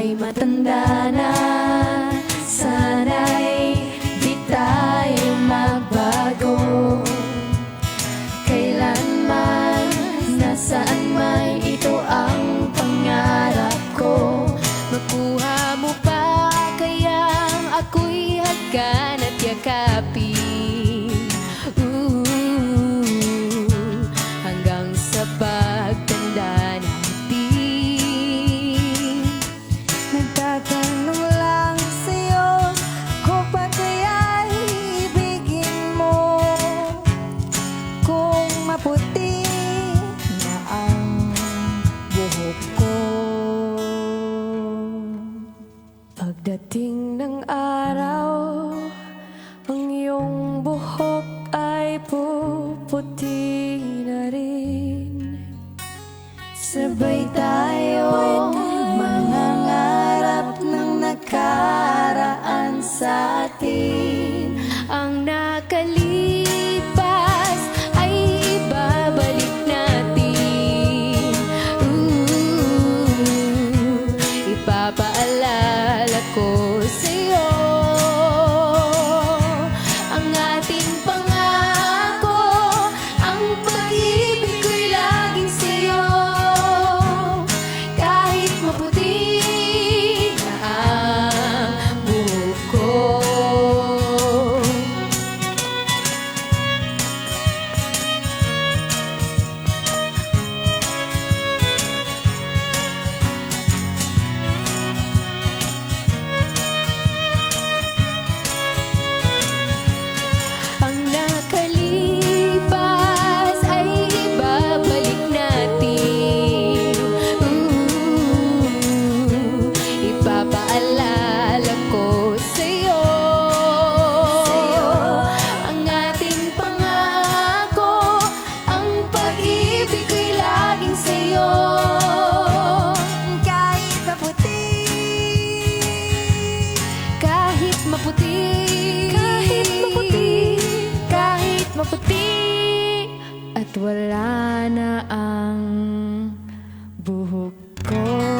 ay matanda na. Pagdating ng araw, ang iyong buhok ay puputi na rin. Sabay tayo mga ngarap ng nakaraan sa atin. Ang nakalimutan. At wala na ang buhok ko.